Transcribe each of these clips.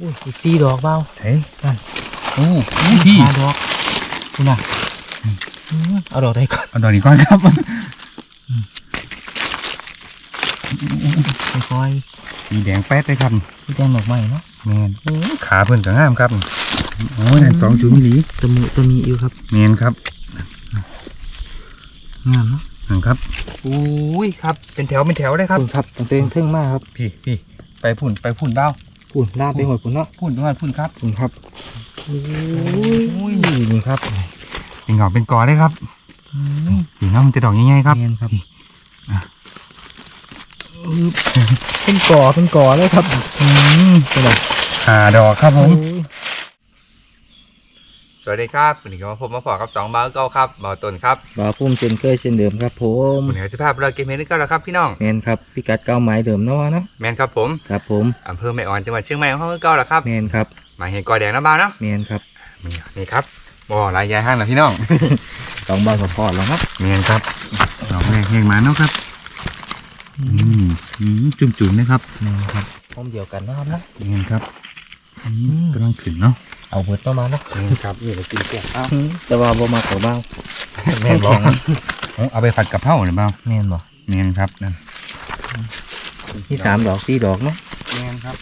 อุ้ยอีกสี่ดอกเบาใช่นั่นโอ้พี่ห้าดอกคุณน่ะอืมเอาดอกใดก่อนเอาดอกนี้ก่อนครับค่อยสีแดงแป๊ดเลยครับๆพี่แจ้งดอกไม้เนาะแมนโอ้ขาเพิ่นก็งามครับโอ้ยนั่นสองจุดมิลลิตะมูตะมีอยู่ครับแมนครับงามเนาะนั่นครับอุ้ยครับ เป็นแถวเป็นแถวเลยครับคุณครับตั้งแต่เทิงมากครับ พี่พี่ไปพุ่นไปพุ่นเบ้า ปุ่นลาดไปหมดปุ่นเนาะพุ่นด้วยพุ่นครับคุณครับโอ้ยนี่ครับ เป็นเหงาเป็นกอเลยครับพี่น้องมันจะดอกง่ายๆครับแมนครับเป็นก่อเป็นก่อเลยครับอืมเป็นไรหาดอกครับผมโอ้ยส วัสดีครับวันนี้ก็มาพบมาพอกับสองบ้าเก้าครับบ่าวต้นครับบ่าวพุ่มเช่นเคยเช่นเดิมครับผมวันนี้เราจะพาไปเราเกมเมนกันแล้วครับพี่น้องแมนครับพิกัดเก้าไม้เดิมเนาะเนาะแมนครับผมครับผมอำเภอแม่อ่อนจังหวัดเชียงใหม่ของเราเก้าแล้วครับแมนครับมาเห็นกอแดงน้ำบ้าวเนาะแมนครับนี่นี่ครับบ่อลายยายห้างนะพี่น้องสองบ่าวสปอร์ตแล้วครับแมนครับดอกแรกแห้งมาเนาะครับอืมอืมจุ่มจุ่มๆนะครับแมนครับพร้อมเดียวกันนะครับนะแมนครับอืมกำลังขึ้นเนาะ เอาเบิดประมาณเนาะแมนครับนี่เรากินแกะเอาแต่ว่าบ่มากกว่าบ้างแมนบอกเอาไปผัดกับเผาหรือเปล่าแมนบ่แมนครับนั่นมีสามดอกสี่ดอกเนาะแมนครับ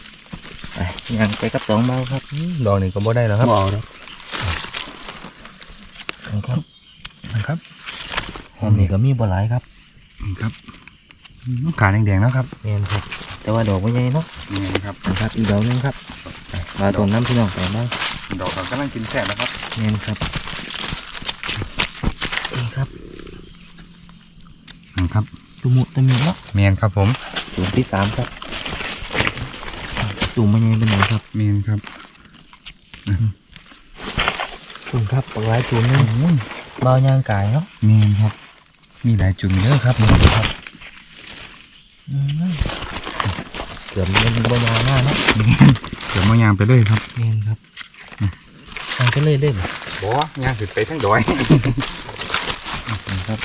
ไปยังไปกับสองเบาครับดอกนี้ก็บ่ได้แล้วครับบ่เอาดอกครับนะครับหอมนี่ก็มีบ่หลายครับครับอืมขาแดงๆเนาะครับแมนครับ แต่ว่าดอกบ่ใหญ่เนาะแมนครับนะครับอีกดอกหนึงครับไปมาต้นน้ำพี่น้องไปบ้าง ดอกเรากำลังกินแซ่บนะครับแมนครับนี่ครับนะครับตุมุตะมีเนาะแมนครับผมจุ่มที่สามครับจุ่มบ่ใหญ่เป็นไหนครับแมนครับจุ่มครับปลายจุ่มนึงเบายางกายเนาะแมนครับ มีหลายจุ่มเยอะครับนี่ครับอืมเกือบมันบ่ยางหน้าเนาะเดี๋ยวมายางไปเลยครับแมนครับทางก็เลยเล่นบอยางขึ้นไปทั้งดอยครับ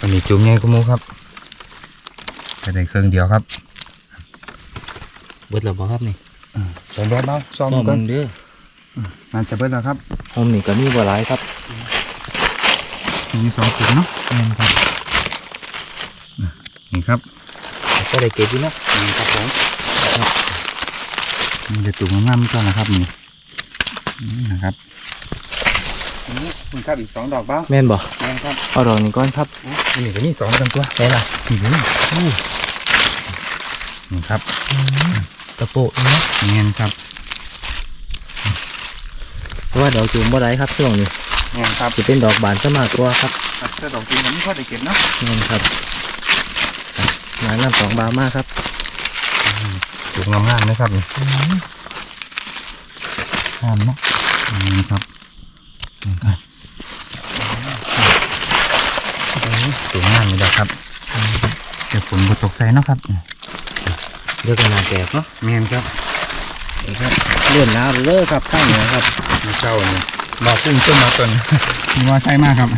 อันนี้จุ่มใหญ่กว่าหมูครับแต่ได้เครื่องเดียวครับ เบิดแล้วบ่ครับนี่ใส่แบบเบาซ้อมต้อก่มัอนนเด้อน่าจะเบิดแล้วครับหอมนี่ก็มีบ่หลายครับมีสองถุงเนาะแม่นครับนี่ครับก็ได้เก็บอยู่เนาะนี่ครับผมนี่จะตุ่มงามๆก่อนนะครับนี่ นี่นะครับนี่ครับอีกสองดอกเบ้าแม่นบ่แม่นครับเอาดอกนี้ก่อนครับอันนี้ก็นี่สองกันตัวได้ล่ะนี่นี่นี่ครับตะโปะนี่เนาะเนียนครับเพราะว่าดอกจูมบ่หลายครับช่วงนี้เนียนครับสิเป็นดอกบานซะมากกว่าครับถ้าดอกจริงมันไม่ค่อยได้เก็บเนาะแม่นครับหลายน้ำสองบาทมากครับถูกงามๆนะครับนี่งามเนาะ นี่ครับถูกงามนี่แหละครับเดี๋ยวฝนบตกใส่เนาะครับเดี๋ยวก็นาแตกเนาะเนียนครับนี่ครับเลื่อนน้ำเลยครับข้างเหนือครับมาเจ้านี่บอกพุ่งต้นมาต้นมีว่าใช่มากครับ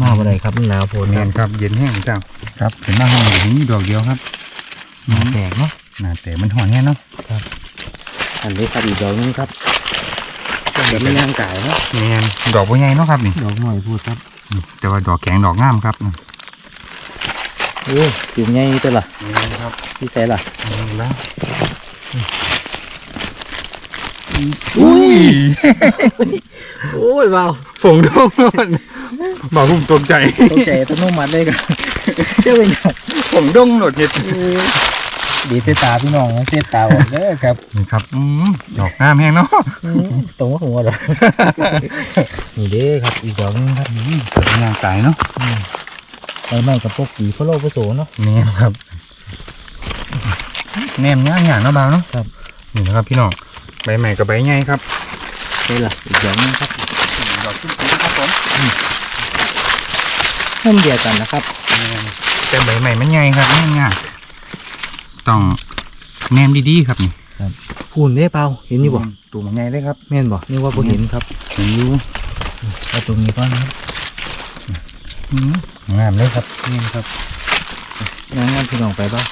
มาบ่ได้ครับมันหนาวโพดเนีคยรับนครับ เย็นแห้งเจ้าครับเห็นหน้าห้องอยู่นี่ดอกเดียวครับนาแตกเนาะน่าแต่มันห่อนแห้งเนาะ อันนี้ครับอีกดอกหนึงครับเดี๋ยวมันย่างกายเนาะเนียนดอกบัวใหญ่เนาะครับนี่ดอกหน่อยพูดครับแต่ว่าดอกแข็งดอกงามครับโอ้จุ่มใหญ่ตัวละเนียนครับที่ใส่ละแล้วอุ้ยโอ้ยเบาฝงดงนอนบอกผมตกใจตกใจต้นนมัดเลยกันเจ้าเป็นหยังฝงดงโหนดเห็ด ดีเจตาพี่น้องเจตาออกเด้อครับนี่ครับอืมดอกงามแห้งเนาะตรงหัวเหรอนี่เด้อครับอีกดอกหนึงครับเกิดงานตายเนาะใบไม้กับพวกกีพะโลพะโสเนาะ นี่ครับแนมย่างอย่างเนาะบ่าวเนาะครับ นี่นะครับพี่น้องใบใหม่กับใบใหญ่ครับใช่ละอีกดอกหนึงครับดอกขึ้นครับผมพุ่มเดียวกันนะครับ แต่ใบใหม่มันใหญ่ครับแนมย่าง ต้องแนมดีๆครับนี่พูนเด้เปล่าเห็นอยู่บ่ตัวมันใหญ่เลยครับแม่นบ่นี่ว่าบ่เห็นครับเห็นอยู่เอาตรงนี้ก่อนครับอืมงามเลยครับนี่ครับงั้นงั้นพี่น้องไปบ้าง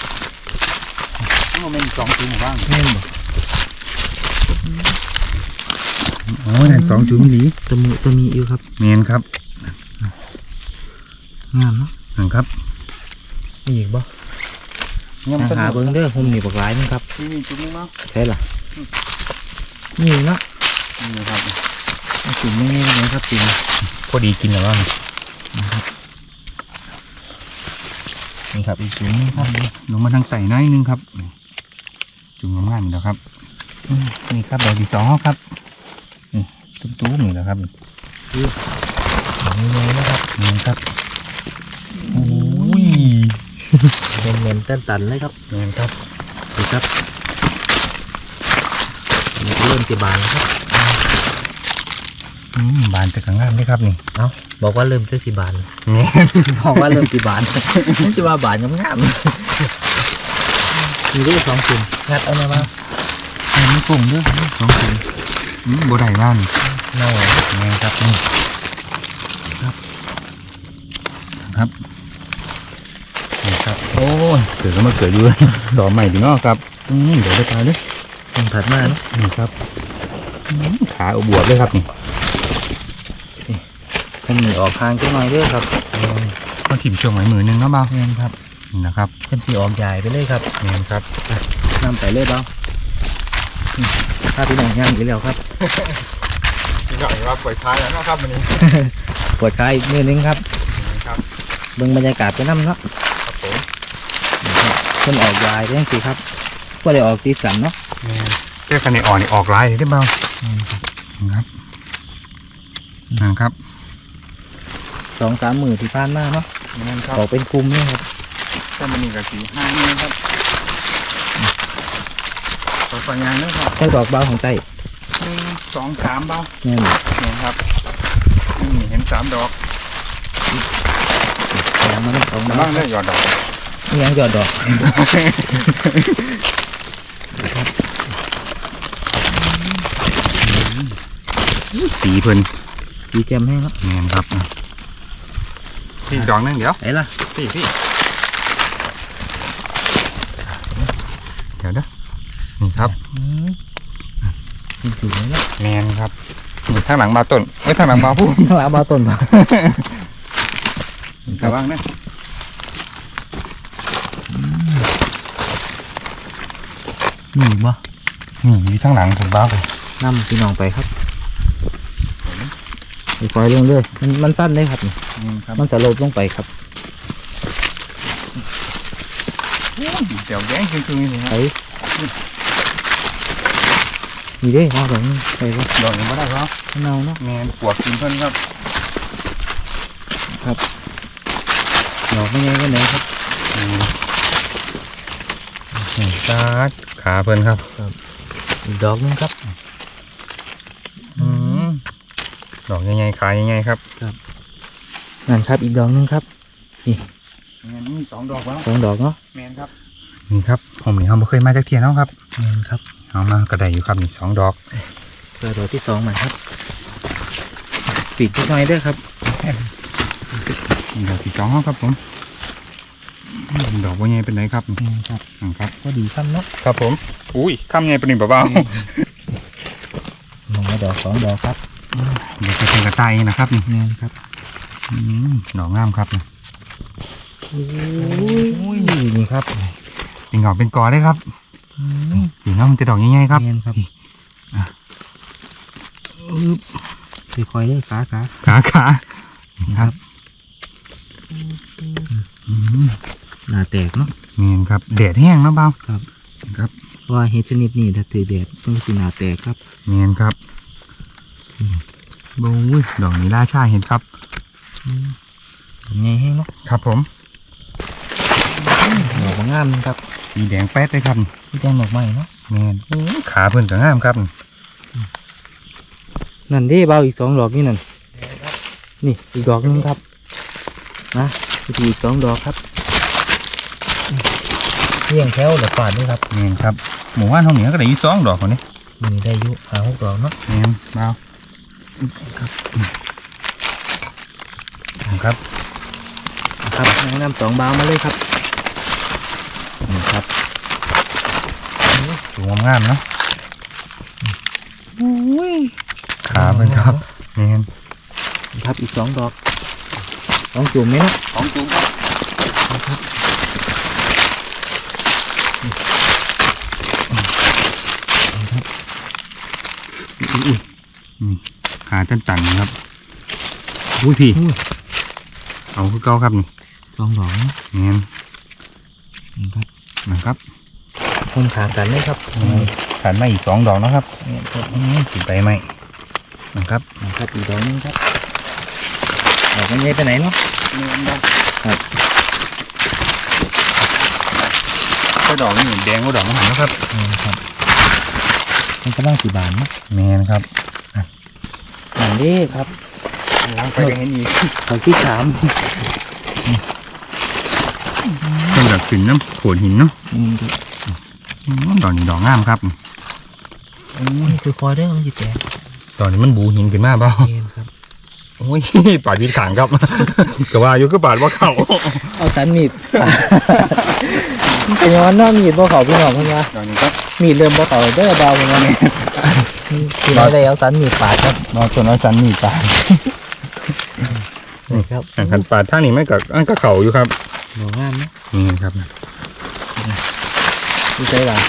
อืโมเมนต์สองจุ่มบ้างแม่นบ่โอ้ยนั่นสองจุ่มหลีตะมุตะมีอยู่ครับเมนครับงามเนาะนั่นครับมีอีกบ่ ยังหาหาเบิ่งเด้อผมนี่บักหลายนึงครับที่มีจุ่มนึงเนาะใช่ล่ะนี่เนาะนี่ครับเอาสิ่งนี้นะครับสิ่งพอดีกินแล้วบ้างนี่ครับอีกสิ่งนึงครับลงมาทางไต่น้อยนึงครับ จุ่มงามๆนี่แหล้วครับอืมนี่ครับดอกที่สองครับนี่ตุ้มๆนี่แหละครับนี่เลยนะครับนี่ครับโอ้ย เน้นเน้นๆตันตันๆเลยครับนี่ครับดูครับอันนี้ก็เริ่มจะบานแล้วครับอืมบานแต่ก็งามเลยครับนี่เอ้าบอกว่าเริ่มจะสิบานนี่บอกว่าเริ่มสิบานมันจะว่าบานยังงามมีด้วยสองกลุ่มงัดเอามาบ้างมีกลุ่มด้วยสองกลุ่มอืมบัวได้บ้านเน่านี่ครับนี่ครับ ครับนี่ครับ โอ้ยเกิดก็มาเกิดอยู่ดอกใหม่ดีเนาะครับอืมเดี๋ยวไปตายเลยมันผัดมากเนาะนี่ครับอืมขาอบวบเลยครับนี่ท่านหนีออกทางจังหน่อยเด้อครับก็ถิ่มช่วงไหนมือหนึงเนาะเบาเงี้ยครับนี่นะครับเพิ่นสีออกใหญ่ไปเลยครับนี่ครับนำไปเลยเบ้าอืมถ้าพี่น้องย่างอยู่แล้วครับอีกหน่อยว่าปล่อยท้ายแล้วนะครับวันนี้ปวดขาอีกนิดนึงครับครับเบิ่งบรรยากาศไปน้ำเนาะครับผม เพิ่นออกใหญ่ไปจังซี่ครับก็ได้ออกตีสันเนาะนี่เจ้าคันนี้อ่อนนี่ออกลายเลยได้เบานะครับนะครับสองสามหมื่นที่ผ่านมาเนาะนี่ครับออกเป็นกลุ่มเลยครับต้นมันนี่กับสีห้านี่ครับต่อไปยางนะครับใช้ดอกเบาของใจหนึ่งสองสามเบานี่นนี่ครับนี่เห็นสามดอกยางมันสองบ้าบ้างงได้หยอดดอกนี่ ยังหยอดดอกสีเพิ่นดีแจมให้เนาะนี่ครับพี่ดอกนึงเดี๋ยวไหนล่ะพี่พี่เดี๋ยวเด้อนี่ครับอืมกินถึงเลยเนาะแมนครับนี่ทางหลังมาต้นไว้ยทางหลังมาพูดข้างหลังเบาต้นบ่ระวังนะ นี่บ่นี่อยู่ทางหลังผมบ้าไปนำพี่น้องไปครับคอยๆเรื่องเลยมันมันสั้นเลยครับนี่นี่ครับมันสลบลงไปครับเดี๋ยวแดงคือคือนี่คไปรับนี่เด้มาแบบนี้ไปก็ดอกยังไม่ได้ครับเนาเนาะแมนปวกกินเพิ่นครับดอกไม่ใหญ่ก็ไหนครับนี่ ตาดขาเพิ่นครับอีกดอกหนึงครับอืมดอกใหญ่ๆขาใหญ่ๆครับนั่นครับอีกดอกหนึงครับแมนมีสองดอกแล้วสองดอกเนาะแมนครับนี่ครับผมนี่เขาไม่เคยมาจากเทียนเนาะครับนี่ครับเอามากระไดอยู่ครับนี่สองดอกเจอดอกที่สองมาครับปิดนิดหน่อยเด้วยครับนี่ดอกที่สองเขาครับผมอืม ดอกว่าใหญ่เป็นไหนครับนี่ครับอืมครับ ก็ดีครับเนาะครับผม อุ้ยข้ามใหญ่เป็นหนึ่งเบามองมาดอกสองดอกครับๆเดี๋ยวจะเป็นกระต่ายนะครับนี่นี่ครับอืมดอกงามครับนี่โอ้ยนี่ครับเป็นเงาเป็นกอเลยครับอืมสีน้องมันจะดอกใหญ่ๆครับเนียนครับค่อยๆเลยขาขาขาขานี่ครับอืม หน้าแตกเนาะนี่ครับแดดแห้งเนาะเบาครับครับเพราะว่าเห็ดชนิดนี้ถ้าถือแดดต้องสีหน้าแตกครับเนียนครับบูยดอกนี้ล่าชาเห็นครับไงให้เนาะครับผมดอกงามนึงครับสีแดงแป๊ดเลยครับพี่แจ้งดอกไม้เนาะเนียนโอ้ยขาเพิ่นก็งามครับ นั่นเด้เบาอีกสองดอกนี่นั่นนี่อีกดอกหนึงครับนะอีกสองดอกครับ เที่ยงแถวเดี๋ยวปาดด้วยครับเนียนครับหมู่บ้านห้องเหนือก็ได้อยี่สองดอกคนนี้นี่ได้อยุหาหกดอกเนาะเนียนเบาครับครับครับแนะนำสองบาวมาเลยครับนี่ครับสูงงามๆเนาะขาเป็นครับแมนครับอีกสองดอกสองจุ่มไหมเนาะสองจุ่มครับนะครับครับอุ้ย ขาตันตันๆครับอุ้ยพี่อุ้ยเอาคือเก้าครับนี่สองดอกนะแมนนะครับนะครับคมขากันเลยครับขาดมาอีกสองดอกนะครับเนี่ยครับอืมติดไปไหมนะครับนะครับอีกดอกหนึงครับดอกมันใหญ่ไปไหนเนาะครับก็ดอกนี่แดงก็ดอกมะหันนะครับนี่ครับมันกำลังสีบานเนาะแมนครับหนังเด้ครับล้างไปยังเห็นอีกดอกที่สามเป็นแบบขึ้นน้ำโขดหินเนาะอืมครับอืมดอกนี้ดอกงามครับโอ้ยคือคอยเด้อมันจะแตกดอกนี้มันบูหินขึ้นมาเปล่าเองครับโอ้ยปาดวิดขางครับก็ว่าอยู่ก็ปาดว่าเข้าเอาสันมีดเป็นย้อนเนาะมีดบ่เขาพี่น้องเพิ่นว่าดอกนี้ครับมีดเริ่มบ่เขาเด้อเบาเพิ่นว่าเนี่ยพี่ น้อยได้เอาสันมีดปาดครับดอกตัวน้อยสันมีปาดนี่ครับขันปาดท่างนี้ไม่กับอันก็เข่าอยู่ครับดอกงามเนาะนี่ครับดูใจหลัง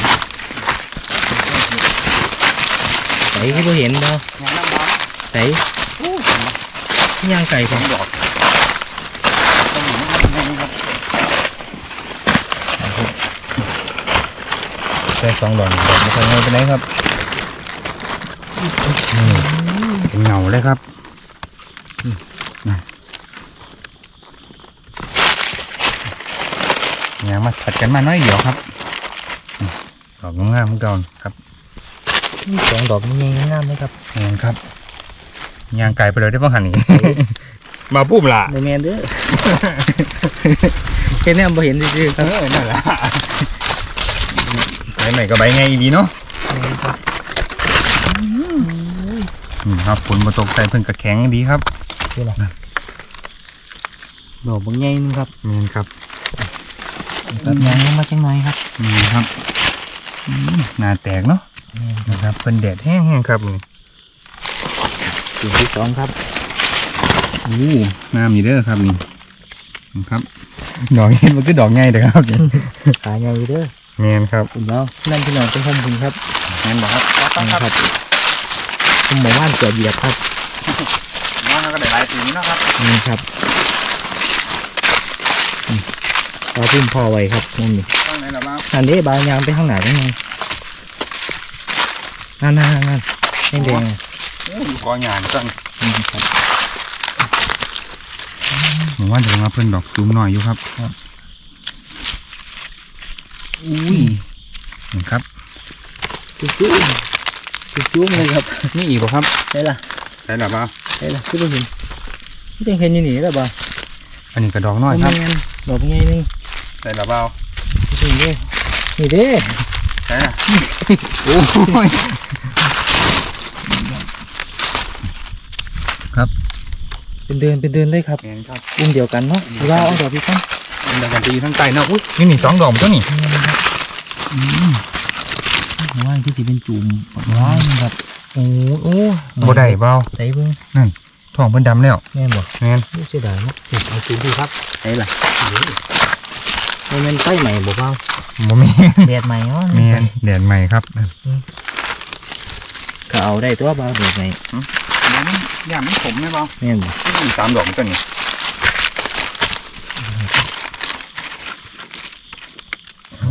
ใส่ให้บ่เห็นบ่งานน้ำมันใส่ย่างไก่สผอมงดอกใช่สองดอกดอกไม่ค่อยง่ายไปไหนครับนี่ เป็นเงาเลยครับยางมาถัดกันมาน้อยเดียวครับ ดอกงามๆเหมือนกันครับมีสองดอกมันยังามเลยครับงี้ยครับยางไก่ไปเลยได้บ้างหันนี่มาปุ๊บล่ะโมแมนเด้อแค่นี้บ่เห็นซื่อๆเออนั่นแหละใบใหม่ก็ใบไงดีเนาะ นี่ครับฝนมาตกใจเพิ่งกระแข็งดีครับนี่แหละดอกบางใหญ่นึงครับนี่ครับครับยางลงมาจังหน่อยครับนี่ครับอืมหน้าแตกเนาะนะครับเป็นแดดแห้งๆครับนี่จุดที่สองครับอู้น้ำมีเด้อครับนี่นะครับ ดอกนี้มันคือดอกไงเด้อครับขาใหญ่เด้อเมนครับคุณน้องนั่นพี่น้องเป็นผมคุณครับแมนบอกครับนี่ครับ ผมหมู่บ้านเกิดเหยียบครับน้องก็ได้หลายปีเนาะครับนี่ครับอืมเราพุ่มพ่อไว้ครับนั่นนี่ต้องไหนล่ะบ้างอันนี้บางยางไปข้างหน้าได้ไงนั่นนั่นนั่นนั่นแดงๆอะโอ้ยกอหยานจังนี่ครับผมว่าจะมาเพิ่นดอกจุ้มหน่อยอยู่ครับครับอุ้ยนี่ครับจุ๊บ จุ๊บจุ๊บจุ๊บเลยครับนี่อีกบ่ครับได้ละได้หรือเปล่าได้ละคือบ่เห็นที่ยังเห็นอยู่นี่แล้วบ่อันนี้กระดอกน้อยครับบ่แม่นดอกใหญ่นึงได้หรือเปล่านี่เด้นี่เด้ได้ละโอ้ยเป็นเดือนเป็นเดือนเลยครับแมนครับอุ้มเดียวกันเนาะหรือว่าเอาดอกพี่กันเป็นดอกกันตีทั้งใจเนาะอุ้ยนี่นี่สองดอกมันตัวนี่ ว่าที่สิเป็นจุ่มว้าวนี่ครับโอ้โอ้บ่ได้เปล่าใส่เบิ่งท้องเพิ่นดำแล้วแม่นบ่แมนรู้เสียดายเนาะนี่เอาจุ่มดูครับใส่ล่ะบ่แม่นไฟใหม่บ่เปล่าบ่แม่นแดดใหม่เนาะแมนแดดใหม่ครับก็เอาได้ตัวเปล่าแดดใหม่ย่ามันขมไหมเปล่าแม่นบ่นี่สามดอกมันตัวนี้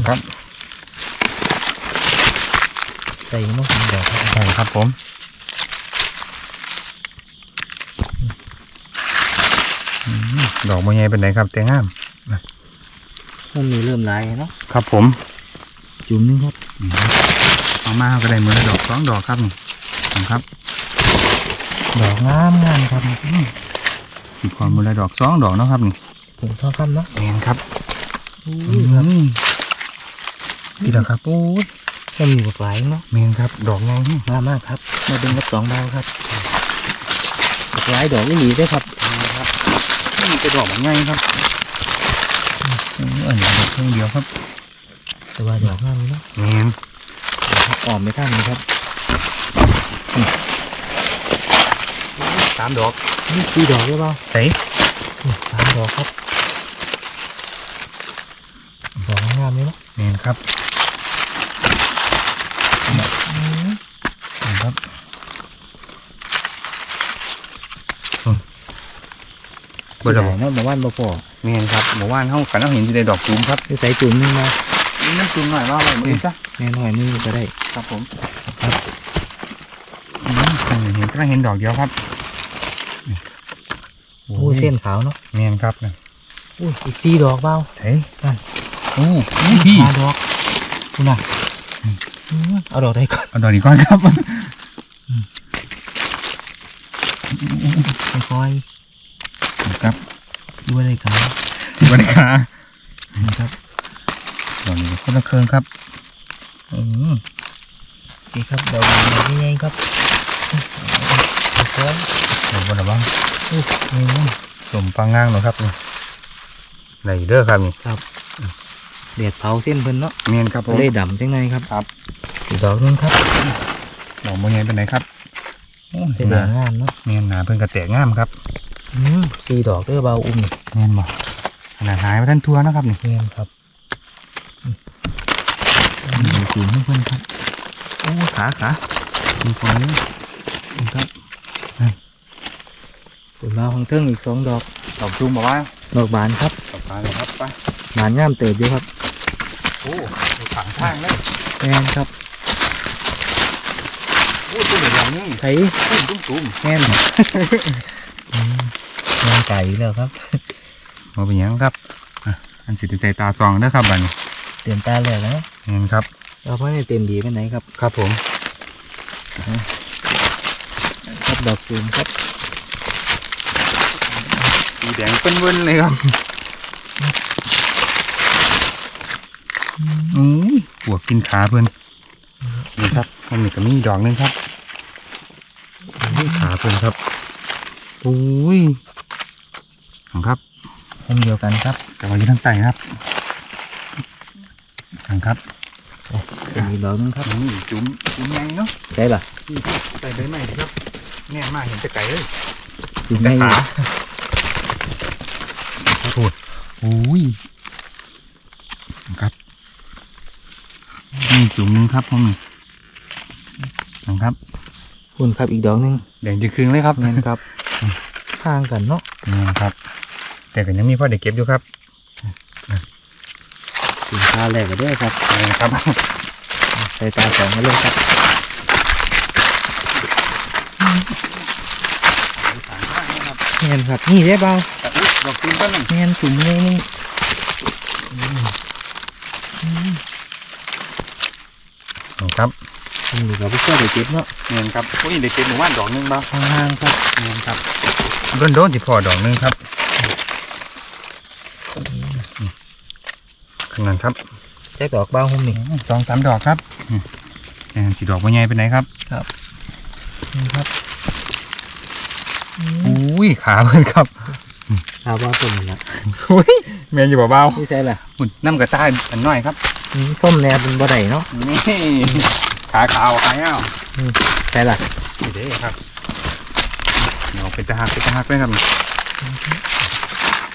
ครับ ใส่เนาะสองดอกครับใช่ครับผมอืมดอกบ่ใหญ่เป็นไรครับแต่งามมันมีเริ่มลายเนาะครับผม จุ่มหนึงครับเอามาก็ได้มือละดอกสองดอกครับนี่ครับ ดอกงามงามครับอีกคนมือละดอกสองดอกเนาะครับนี่ผมทองคำเนาะแมนครับอุ้ยครับนี่แหละครับโอ้ย มันมีหลากหลายเนาะแมนครับ ดอกไงนี่มามากครับ มาเป็นกับสองดาวครับหลากหลายดอกนี่หลีด้วยครับครับนี่เป็นดอกไงครับเอออันนี้ดอกเพียงเดียวครับแต่ว่าดอกงามเนาะแมนออมไม่ทันเลยครับสามดอกนี่สี่ดอกหรือเปล่าใส่นี่สามดอกครับดอกงามเลยเนาะแมนครับอืม นะครับเบอร์ใหระญ่บอกเนาะหมู่บ้านบ่พอแมนครับหมู่บ้านเฮากันเฮาเห็นสิได้ดอกจูมครับใส่จุ่มนึงมานี่น้ำจูมหน่อยว่าอะไรมือซะแน่หน่อยนี่ก็ได้ครับผมครับอืมเห็นกำลังเห็นดอกเดียวครับโอ้เส้นขาวเนาะแมนครับนะอุ้ยอีกสี่ดอกเปล่าใส่นั่นโอ้พี่ห้าดอกคุณน่ะอืม เอาดอกได้ก่อนเอาดอกนี้ก่อนครับค่อยครับๆดูอะไรกันสิบวันขานะครับดอกนี้คนละเครื่องครับอืมนี่ครับดอกนี้ไงครับค่อยดอกบนระวังๆอู้อืมสมปังง่างเนาะครับนี่ไหนเด้อครับนี่เดียดเผาเส้นเพิ่นเนาะเมียนครับผมเลยดำจังไงครับครับ อีกดอกหนึงครับดอกโมเนียนเป็นไหนครับโอ้เป็นหแดนางงามเนาะเมียนหนาเพิ่งกระแตกงามครับอืมสี่ดอกเด้อเบาอุ้มนี่เมียนบ่ขนาดหายไปท่านทัวนะครับนี่เนียนครับอืมมีสีให้เพิ่นครับโอ้ขาขามีคนนี้นี่ครับผลมาของเทิงอีกสองดอกดอกจูมบอกว่าดอกบานครับดอกขาเลยครับไปบานงามเติบอยู่ครับโอ้ดูถังทางเลยแมนครับ โอ้ตัวเหลืองนี่ไถตุ้มตุ้มตุ้มแม่นอืมแม่นไก่แล้วครับมาเป็นหยังครับอะอันสิติใส่ตาซองเด้อครับบัดนี้เตรียมตาแล้วนะเมียนครับเราไม่ได้เต็มดีไปไหนครับ ครับผมครับดอกจูมครับสีแดงเป็นเวินเลยครับอืมปวกกินขาเพื่อน นี่ครับมันมีกระมีดอกหนึงครับนี่ขาเพื่อนครับโอ้ยครับผมเดียวกันครับแต่ว่าอยู่ทางใต้ครับทางครับเป็นอีกดอกหนึงครับนี่จุ๋มจุ๋มไงเนาะใช่ล่ะนี่ใส่ใบใหม่ครับแน่นมากเห็นแต่ไก่เลยจุ่มแต่ไม่ขาขอโทษโอ้ยครับนี่จุ๋มหนึงครับผม นี่นะครับคุณครับอีกดอกหนึงแดงจะครึ่งเลยครับแม่นครับห่างกันเนาะนี่ครับ แต่ก็ยังมีพ่อเด็กเก็บอยู่ครับสินค้าแรกก็ได้ครับนี่ครับใส่ตาสองมาเลยครับแม่นครับนี่ได้เบาดอกตีนต้นนึงแม่นจุ่มเลยนี่ ครับ ผมอยู่กับพี่เจ้าเดี๋ยวเก็บเนาะเงินครับโอ้ยเด็กเก็บหมู่บ้านดอกหนึงบ้างห่างๆครับเงินครับโดนโดนจิพอดอกหนึงครับขนาดครับแจ็คดอกเบาหุ่มนี่สองสามดอกครับอืมแอนสีดอกว่าใหญ่เป็นไหนครับนี่ครับอุ้ยขาเพิ่นครับลาว่าต้นละอุ้ยเมียนอยู่เบานี่ใช่ล่ะๆหุ่นน้ำกระต่ายอันน้อยครับ อืมส้มแนวเป็นบ่ได้เนาะนี่ ขาขาวขาเงาใช่ล่ะนี่เด้ครับเดี๋ยวเป็นตะหักเป็นตะหักเลยครับ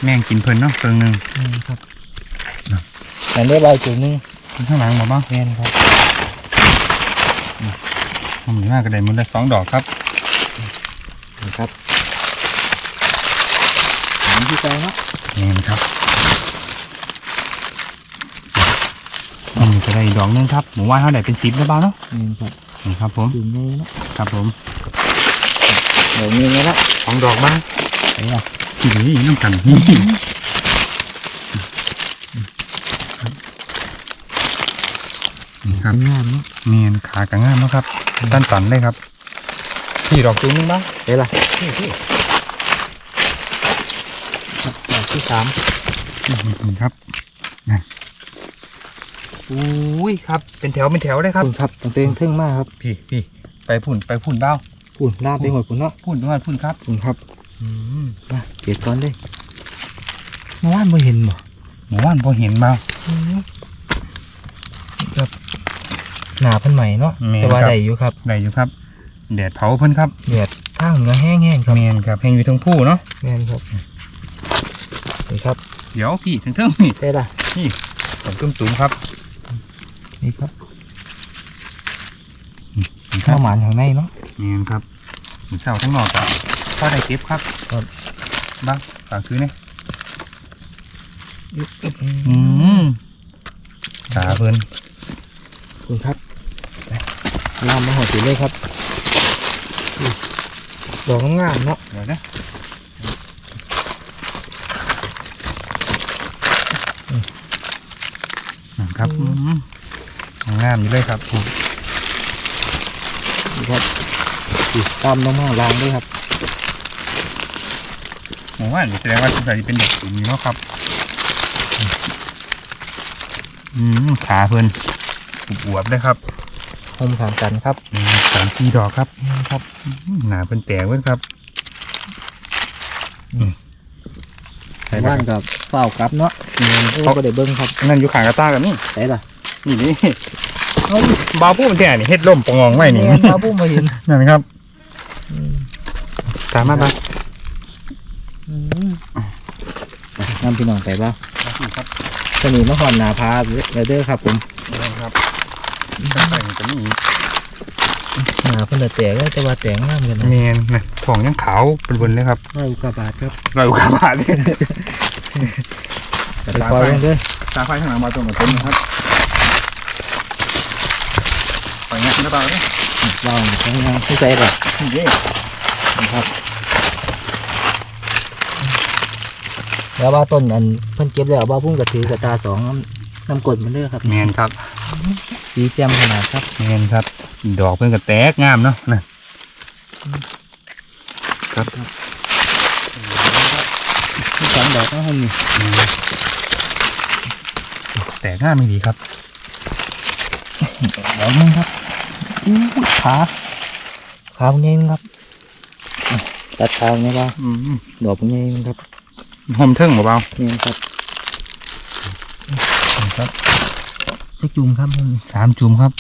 แม่งกินเพิ่นเนาะเติงหนึ่งอืมครับแต่ได้เบาจุ่มหนึงข้างหลังมาบ้างแม่นครับผมมีมากกระไดมันได้สองดอกครับนี่ครับถามพี่ใจเนาะนี่ครับ อันนี้ก็ได้อีกดอกหนึงครับหมูว่าเท่าไหร่เป็นสิบแล้วเปล่าเนาะนี่ครับนี่ครับผมจุ่มเลยเนาะครับผมเดี๋ยวมีไงละสองดอกบ้างใช่ล่ะที่นี่น้ำกันนี่นี่ครับงามเนาะเนียนขากระง่ามมากครับตันตันเลยครับพี่ดอกจูนนึงบ้างใช่ล่ะนี่พี่ดอกที่สามนี่ครับนั่น อุ้ยครับ เป็นแถวเป็นแถวเลยครับคุณครับตั้งแต่เทึ่งมากครับ พี่พี่ไปพุ่นไปพุ่นเบ้าคุณลาบไปหมดคุณเนาะพุ่นตรงนั้นพุ่นครับคุณครับอืมมาเก็บก่อนเลยเมื่อวานไม่เห็นบ่หมู่บ้านพอเห็นเบ้าครับหนาเพิ่นใหม่เนาะแม่นแต่ว่าครับได้อยู่ครับได้อยู่ครับแดดเผาเพิ่นครับแดดข้างเหนือแห้งๆครับแมนครับแห้งอยู่ทั้งผู้เนาะแม่นครับนี่ครับ เดี๋ยวพี่ถึงเทิงนี่ได้ละผมตุ้มตุ้มๆครับ นี่ครับนี่คข้ารัวบหมานข้างในเนาะแมนครับหมูเสาทั้งนอกครับก็ได้เก็บครับครับบ้างฝากคือเนี่ยอืมอืมขาเพิ่นขอบคุณครับไปลามมาหอดสีเลยครับอุ้ยดอกงามๆเนาะเดี๋ยวนะนะครับอืม งามอยู่เลยครับนี่ครับอีกตามลงมาล้างด้วยครับผมว่านี่แสดงว่าสงสัยจะเป็นเด็กกลุ่มนี้เนาะครับ อืมขาเพิ่นอวบๆเลยครับหอมขางกันครับอืมสามสี่ดอกครับนี่ครับอืมหนาเป็นแตกเว้ยครับไข่บ้านกับเฝ้าวกลับเนาะอืมโอ้เขาก็ได้เบิ้งครับนั่นอยู่ขางกระต้ากับนี่ได้ละนี่นี่ เอาบาวพูดแท้นี่เฮ็ดล่มปององไว้นี่แม่นครับผู้มาเห็นนั่นครับอืมตามมาบ้างอืมนำพี่น้องไปบ้างครับสนีมาหอนหนาพาเลยเด้อครับผมนี่ครับตั้งแต่จะมีหนาเพิ่นจะแตกเลยแต่ว่าแตกงามกันนะเมนนะของยังขาวเป็นบนเลยครับร้อยอุกกาบาทครับเราอยู่ขาบาดเลยไปปล่อยกันเลยตาไฟข้างหลังมาตรงกับต้นนะครับ ปล่อยงานนะบ่าเนี่ยวางข้งางเข้ใจป่ะนี่นะครับแล้วว่าต้นอันเพิ่นเก็บแล้วว่าพุ่งกระถือกระตาสองน้ำกดมันเด้อครับเมนครับสีแจ่มขนาดครับเมนครับ ดอกเพิ่นก็แตกงามเนาะนะครับมีสองดอกนะฮะนี่แตกงามไม่ดีครับ ดอกหนึงครับอู้ยขาขาเป็นไงครับอะตัดขาเนี่ยบ้างอืมดอกเป็นไงครับหอมเทิงเบานี่ครับๆครับจะจุ่มครับผมสามจุ่มครับ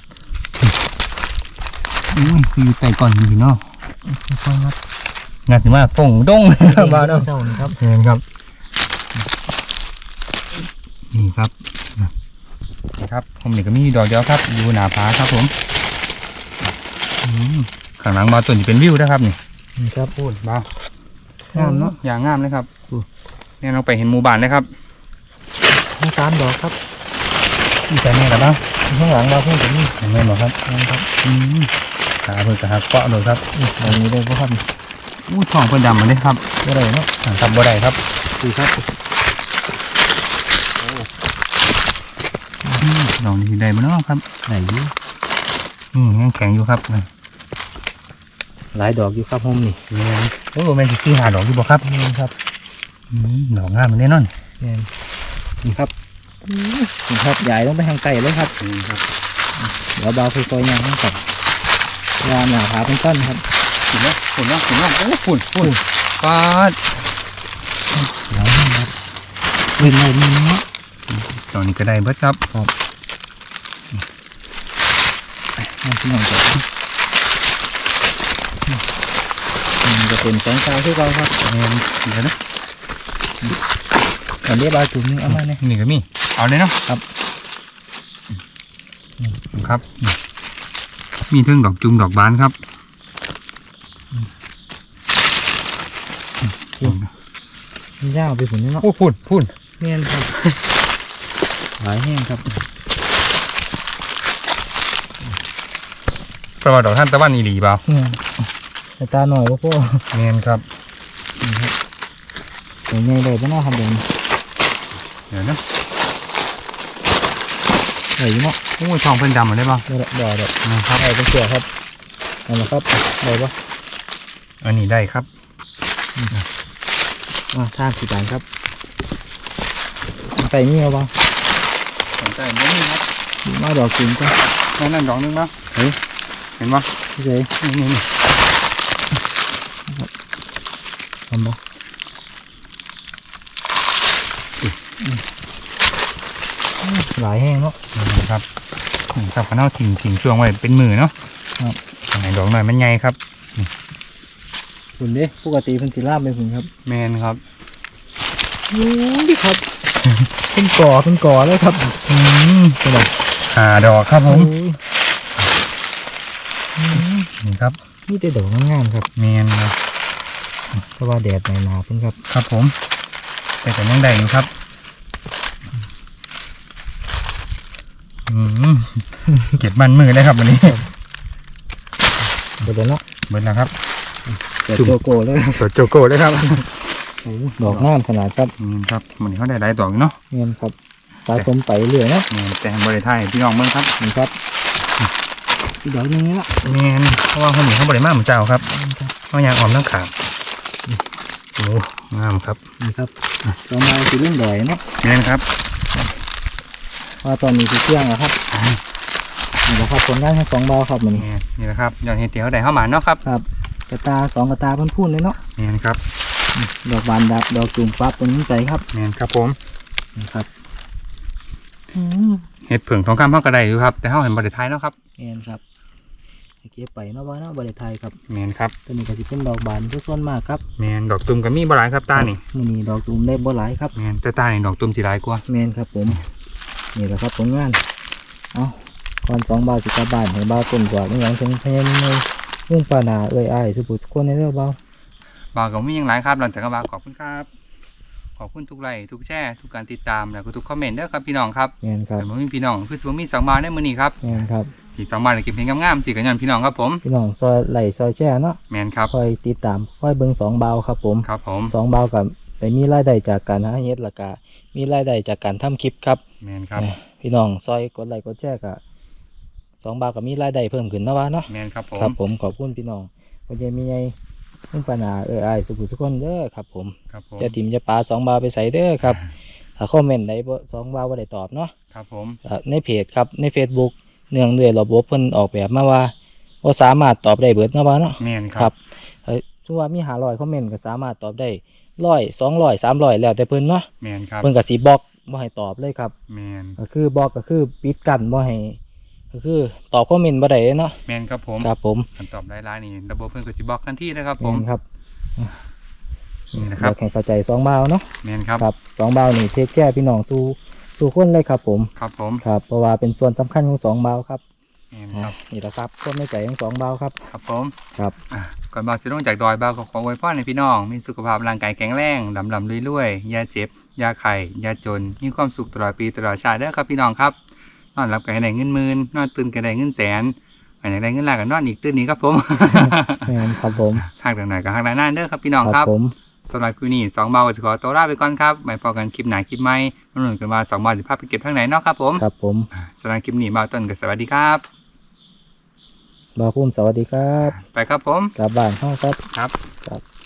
อุ้ยคืออยู่ใต้ก้อนหินเนาะค่อยๆครับงานถึงว่าฟงดงครับบ้าวเนาะเศร้านะครับเห็นครับ นี่ครับนี่ ครับผมนี่ก็มีดอกเดียวครับ อยู่หนาผาครับผมอืมข้างหลังบาวต้นจะเป็นวิวนะครับนี่นี่ครับพูดบ้าวงามเนาะอย่างงามเลยครับอู้เนี่ยเราไปเห็นหมู่บ้านเลยครับทั้งสามดอกครับนี่แต่แม่ละบ้างข้างหลังเราเพิ่งจะมีเห็นไหมหมอครับนะครับอืมขาเพิ่งจะหักเกาะเลยครับนี่ดอกนี้ได้เพราะครับอู้ทองเพิ่นดำมาเลยครับก็ได้เนาะอ่าครับบ่ได้ครับดีครับ อืมดอกนี้ได้บ่เนาะครับไหนอยู่อืมยังแข็งอยู่ครับนะหลายดอกอยู่ครับผมนี่แม่นโอ้แม่นสิซื้อหาดอกอยู่บ่ครับนี่ครับอืมดอกงามมันแน่นอนนี่นี่ครับนี่ครับใหญ่ลงไปทางไกลเลยครับนี่ครับเดี๋ยวเบาค่อยๆย่างให้กับวางหนาผาเป็นต้นครับฝุ่นเนาะฝุ่นเนาะฝุ่นเนาะโอ้ฝุ่นฝุ่นปาดเดี๋ยวนี่ครับเป็นอะไรนี่เนาะตอนนี้ก็ได้เบิดครับนี่ พี่น้องครันจะเป็นสองสาวที่เราครับเดี๋ยวนะอันนี้บาจุ่มนี่เอามาเนี่ยนี่ก็มีเอาเลยเนาะครับ ครับ มีเทั้งดอกจุ่มดอกบานครับมันยาวไปผุนนี่เนาะโอ้ฝุ่นฝุ่นเมียนครับหลายแห้งครับ แปลว่าดอกท่านตะวันอีหลีเปล่าเนี่ยแต่ตาหน่อยว่าพ่อแม่นครับเดี๋ยวใหญ่เลยพ่อน้าครับเดี๋ยวนี้เดี๋ยวนะไหนอยู่เนาะโอ้ยทองเพิ่นดำมาได้เปล่าเดี๋ยวเดี๋ยวเดี๋ยวนะครับไหนเป็นเสือครับนั่นแหละครับไหนปะอันนี้ได้ครับอ่าท่าสีจานครับไก่เมียวบ้างสนใจเดี๋ยวนี้ครับมาดอกกินก็นั่นนั่นดอกหนึงเนาะเฮ้ย เห็นปะพี่เจ๊นี่นี่นี่ทำบ่หลายแห้งเนาะนี่ครับขนี่ครับพนเอาทิ้งทิ้งช่วงไว้เป็นมือเนาะครับทางไหนดอกหน่อยมันใหญ่ครับคุณเด้ปกติเพิ่นสิลาบไปคุณครับ แมนครับโอ้ยครับเป็นก่อเป็นก่อเลยครับอืมเป็นแบบหาดอกครับผมโอ้ยอืม นี่ครับนี่แต่ดอกงามๆครับแมนครับเพราะว่าแดดในนาเพิ่นครับ ครับผม แต่ก็ยังได้อยู่ครับอืมเก็บมันมือได้ครับวันนี้เดี๋ยวเนาะเบิดแล้วครับเดี๋ยวโจโก้เลยครับสดโจโก้เลยครับโอ้ดอกงามขนาดครับอืมครับวันนี้เขาได้หลายดอกอยู่เนาะเงินครับสะสมไปเรื่อยเนาะแมนแต่บริไทยพี่น้องเมืองครับนี่ครับ อีกดอกหนึงนี่ละแมนเพราะว่าคนนี้เขาบริมาเหมือนเจ้าครับเขายางออมทั้งขางโอ้งามครับนี่ครับต่อมาสีเรื่องดอยเนาะแมนครับว่าตอนนี้คือเที่ยงแล้วครับนี่แหละครับผลงานทั้งสองเบาครับมันแมนนี่แหละครับยอดเห็ดเตี๋ยวได้เข้ามาเนาะครับครับกระตาสองกระตาเพิ่นพูนเลยเนาะแมนครับดอกบานดับดอกจุ่มปั๊บตรงนี้ใจครับแมนครับผมนี่ครับอืมเห็ดเผิงทองคำเขาก็ได้อยู่ครับ แต่เขาเห็นบริไทยเนาะครับเงินครับให้ เก็บไปเนาะว่าเนาะบริไทยครับแมนครับตัวนี้ก็สิเป็นดอกบานส่วนมากครับแมนดอกตุ่มก็มีบหลายครับตานี่มื้อนี้ดอกตุ่มได้บ่หลายครับแมนแต่ตานี่ดอกตุ่มสีหลายกว่าแมนครับผมนี่แหละครับผลงานเอาก่อนสองบาทสิกลับบ้านให้บาทต้นกว่านี่หลังถึงพยายามเลยมุ่งปานาเอ้ยอ้ายสุบุตรคนในเรื่องเบาบาวกับมีอย่างไรครับหลังจากก็บาวขอบคุณครับ ขอบคุณทุกไลค์ทุกแชร์ทุกการติดตามแล้วก็ทุกคอมเมนต์เด้อครับพี่น้องครับแมนครับแต่ผมมีพี่น้องคือสมมีสองบาทในมือนี้ครับแมนครับที่สองบาทเลยเก็บเพลงงามๆสี่กันยันพี่น้องครับผมพี่น้องซอยไหลซอยแช่เนาะแมนครับคอยติดตามคอยเบิ่งสองเบาครับผมครับผมสองเบากับแต่มีรายได้จากการหาเฮ็ดและกะมีรายได้จากการทำคลิปครับแมนครับเอ้ยพี่น้องซอยกดไลค์กดแชร์กะสองเบากับมีรายได้เพิ่มขึ้นเนาะวะเนาะแมนครับผมครับผมขอบคุณพี่น้องวันนี้มีไง มุ่งปานาเอ้ยอ้ายสุบุตรสุคนเด้อครับ ผมครับผมจะติมจะปลาสองบาทไปใส่เด้อครับถ้าคอมเมนต์ใดบ่สองบาทว่าได้ตอบเนาะครับผมอ่าในเพจครับใน Facebook เนื่องด้วยระบบเพิ่นออกแบบมาว่าบ่สามารถตอบได้เบิดเนาะว่าเนาะแมนคครัรับบเฮ้ยถือว่ามี500คอมเมนต์ก็สามารถตอบได้100 200 300แล้วแต่เพิ่นเนาะแมนครับเพิ่นก็สิบล็อกบ่ให้ตอบเลยครับแมนก็คือบล็อกก็คือปิดกั้นบ่ให้ ก็คือตอบคอมเมนต์บ่ได้เนาะแมนครับผมครับผมคำตอบได้ร้ายๆนี่ระบบเพิ่นก็สิบอกทันทีนะครับผแม่มนครับนี่นะครับอยากให้เข้าใจสองบาวเนาะแมนครับครับสองบาวนี่เทคแก้พี่น้องสู่สู่คนเลยครับ ผมครับผมครับเพราะว่าเป็นส่วนสำคัญของสองบาวครับแมนอะครับ นี่แหละครับต้นในใจของสองบาวครับ ครับผมครับอะก่อนบาวสิลงจากดอยบาวก็ขออวยพรให้พี่น้อง มีสุขภาพร่างกายแข็งแรงลำลำรวยๆอย่าเจ็บอย่าไข้อย่าจน มีความสุขตลอดปีตลอดชาติเด้อครับพี่น้องครับ นอนหลับกันให้ได้เงินหมื่นนอนตื่นกันได้เงินแสนอันอยากได้เงินล้านกันนอนอีกตื่นนี้ครับผมแม่นครับผมทางไหนก็ทางไหนนั่นเด้อครับพี่น้องครับผมสำหรับคลิปนี้สองเบาจะขอตัวลาไปก่อนครับไว้พอกันคลิปหนาคลิปใหม่มาลุ้นกันว่าสองเบาจะพาไปเก็บทางไหนเนาะครับผมครับผมสำหรับคลิปนี้เบาต้นกับสวัสดีครับบาวพุ่มสวัสดีครับ ไปครับผมกลับบ้านห้องครับครับ